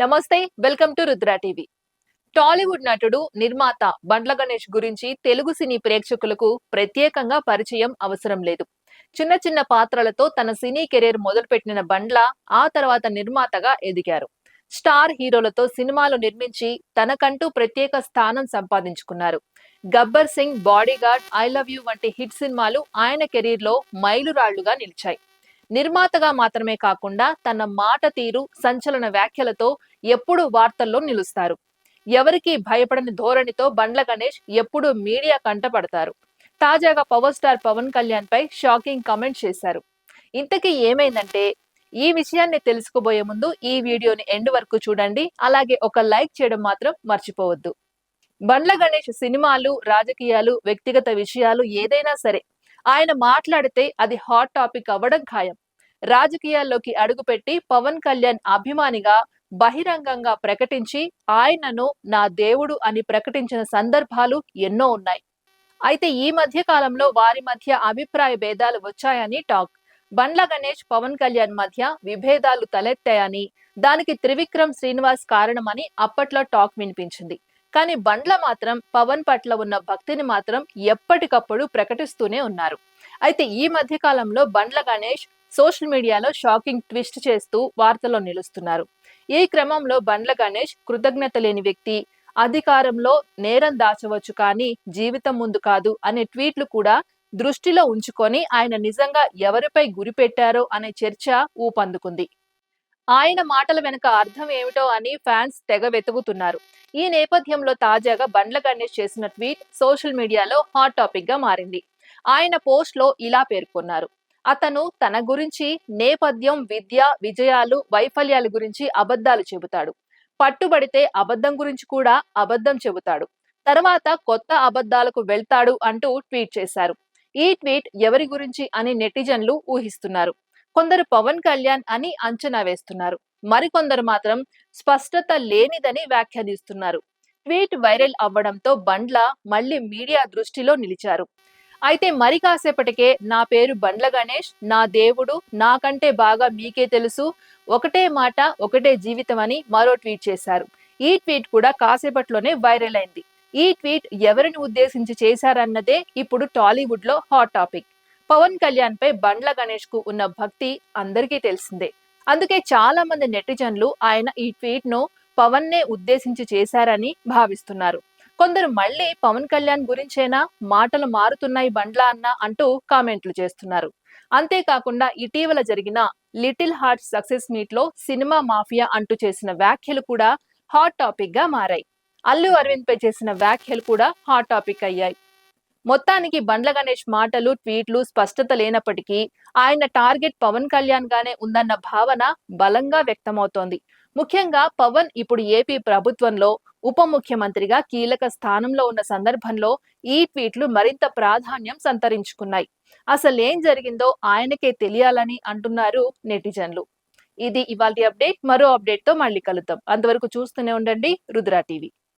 నమస్తే welcome to Rudra TV. Tollywood నటుడు నిర్మాత బండ్ల గణేష్ గురించి తెలుగు సినీ ప్రేక్షకులకు ప్రత్యేకంగా పరిచయం అవసరం లేదు. చిన్న చిన్న పాత్రలతో తన సినీ కెరీర్ మొదలుపెట్టిన బండ్ల ఆ తర్వాత నిర్మాతగా ఎదిగారు. స్టార్ హీరోలతో సినిమాలు నిర్మించి తనకంటూ ప్రత్యేక స్థానం సంపాదించుకున్నారు. Gabbar Singh bodyguard I love you వంటి హిట్ సినిమాలు ఆయన కెరీర్లో మైలురాళ్ళుగా నిలిచాయి. నిర్మాతగా మాత్రమే కాకుండా తన మాట తీరు సంచలన వ్యాఖ్యలతో ఎప్పుడూ వార్తల్లో నిలుస్తారు. ఎవరికీ భయపడని ధోరణితో బండ్ల గణేష్ ఎప్పుడూ మీడియా కంటపడతారు. తాజాగా పవర్ స్టార్ పవన్ కళ్యాణ్ పై షాకింగ్ కమెంట్ చేశారు. ఇంతకీ ఏమైందంటే ఈ విషయాన్ని తెలుసుకోబోయే ముందు ఈ వీడియోని ఎండ్ వరకు చూడండి. అలాగే ఒక లైక్ చేయడం మాత్రం మర్చిపోవద్దు. బండ్ల గణేష్ సినిమాలు రాజకీయాలు వ్యక్తిగత విషయాలు ఏదైనా సరే ఆయన మాట్లాడితే అది హాట్ టాపిక్ అవ్వడం ఖాయం. రాజకీయాల్లోకి అడుగుపెట్టి పవన్ కళ్యాణ్ అభిమానిగా బహిరంగంగా ప్రకటించి ఆయనను నా దేవుడు అని ప్రకటించిన సందర్భాలు ఎన్నో ఉన్నాయి. అయితే ఈ మధ్య కాలంలో వారి మధ్య అభిప్రాయ భేదాలు వచ్చాయని టాక్. బండ్ల గణేష్ పవన్ కళ్యాణ్ మధ్య విభేదాలు తలెత్తాయని దానికి త్రివిక్రమ్ శ్రీనివాస్ కారణమని అప్పట్లో టాక్ వినిపించింది. కానీ బండ్ల మాత్రం పవన్ పట్ల ఉన్న భక్తిని మాత్రం ఎప్పటికప్పుడు ప్రకటిస్తూనే ఉన్నారు. అయితే ఈ మధ్య కాలంలో బండ్ల గణేష్ సోషల్ మీడియాలో షాకింగ్ ట్విస్ట్ చేస్తూ వార్తల్లో నిలుస్తున్నారు. ఈ క్రమంలో బండ్ల గణేష్ కృతజ్ఞత లేని వ్యక్తి అధికారంలో నేరం దాచవచ్చు కానీ జీవితం ముందు కాదు అనే ట్వీట్లు కూడా దృష్టిలో ఉంచుకొని ఆయన నిజంగా ఎవరిపై గురిపెట్టారో అనే చర్చ ఊపందుకుంది. ఆయన మాటల వెనుక అర్థం ఏమిటో అని ఫ్యాన్స్ తెగ వెతుకుతున్నారు. ఈ నేపథ్యంలో తాజాగా బండ్ల గణేష్ చేసిన ట్వీట్ సోషల్ మీడియాలో హాట్ టాపిక్గా మారింది. ఆయన పోస్ట్లో ఇలా పేర్కొన్నారు. అతను తన గురించి నేపథ్యం విద్య విజయాలు వైఫల్యాల గురించి అబద్ధాలు చెబుతాడు. పట్టుబడితే అబద్ధం గురించి కూడా అబద్ధం చెబుతాడు. తర్వాత కొత్త అబద్ధాలకు వెళ్తాడు అంటూ ట్వీట్ చేశారు. ఈ ట్వీట్ ఎవరి గురించి అని నెటిజన్లు ఊహిస్తున్నారు. కొందరు పవన్ కళ్యాణ్ అని అంచనా వేస్తున్నారు. మరికొందరు మాత్రం స్పష్టత లేనిదని వ్యాఖ్యానిస్తున్నారు. ట్వీట్ వైరల్ అవ్వడంతో బండ్ల మళ్ళీ మీడియా దృష్టిలో నిలిచారు. అయితే మరి కాసేపటికే నా పేరు బండ్ల గణేష్ నా దేవుడు నాకంటే బాగా మీకే తెలుసు ఒకటే మాట ఒకటే జీవితం అని మరో ట్వీట్ చేశారు. ఈ ట్వీట్ కూడా కాసేపట్లోనే వైరల్ అయింది. ఈ ట్వీట్ ఎవరిని ఉద్దేశించి చేశారన్నదే ఇప్పుడు టాలీవుడ్లో హాట్ టాపిక్. పవన్ కళ్యాణ్ పై బండ్ల గణేష్కు ఉన్న భక్తి అందరికీ తెలిసిందే. అందుకే చాలా మంది నెటిజన్లు ఆయన ఈ ట్వీట్ను పవన్ నే ఉద్దేశించి చేశారని భావిస్తున్నారు. కొందరు మళ్ళీ పవన్ కళ్యాణ్ గురించేనా మాటలు మారుతున్నాయి బండ్ల అన్న అంటూ కామెంట్లు చేస్తున్నారు. అంతేకాకుండా ఇటీవల జరిగిన లిటిల్ హార్ట్ సక్సెస్ మీట్లో సినిమా మాఫియా అంటూ చేసిన వ్యాఖ్యలు కూడా హాట్ టాపిక్గా మారాయి. అల్లు అరవింద్ పై చేసిన వ్యాఖ్యలు కూడా హాట్ టాపిక్ అయ్యాయి. మొత్తానికి బండ్ల గణేష్ మాటలు ట్వీట్లు స్పష్టత లేనప్పటికీ ఆయన టార్గెట్ పవన్ కళ్యాణ్ గానే ఉందన్న భావన బలంగా వ్యక్తమవుతోంది. ముఖ్యంగా పవన్ ఇప్పుడు ఏపీ ప్రభుత్వంలో ఉప ముఖ్యమంత్రిగా కీలక స్థానంలో ఉన్న సందర్భంలో ఈ ట్వీట్లు మరింత ప్రాధాన్యం సంతరించుకున్నాయి. అసలేం జరిగిందో ఆయనకే తెలియాలని అంటున్నారు నెటిజన్లు. ఇది ఇవాళ అప్డేట్. మరో అప్డేట్తో మళ్ళీ కలుద్దాం. అంతవరకు చూస్తూనే ఉండండి రుద్రా టీవీ.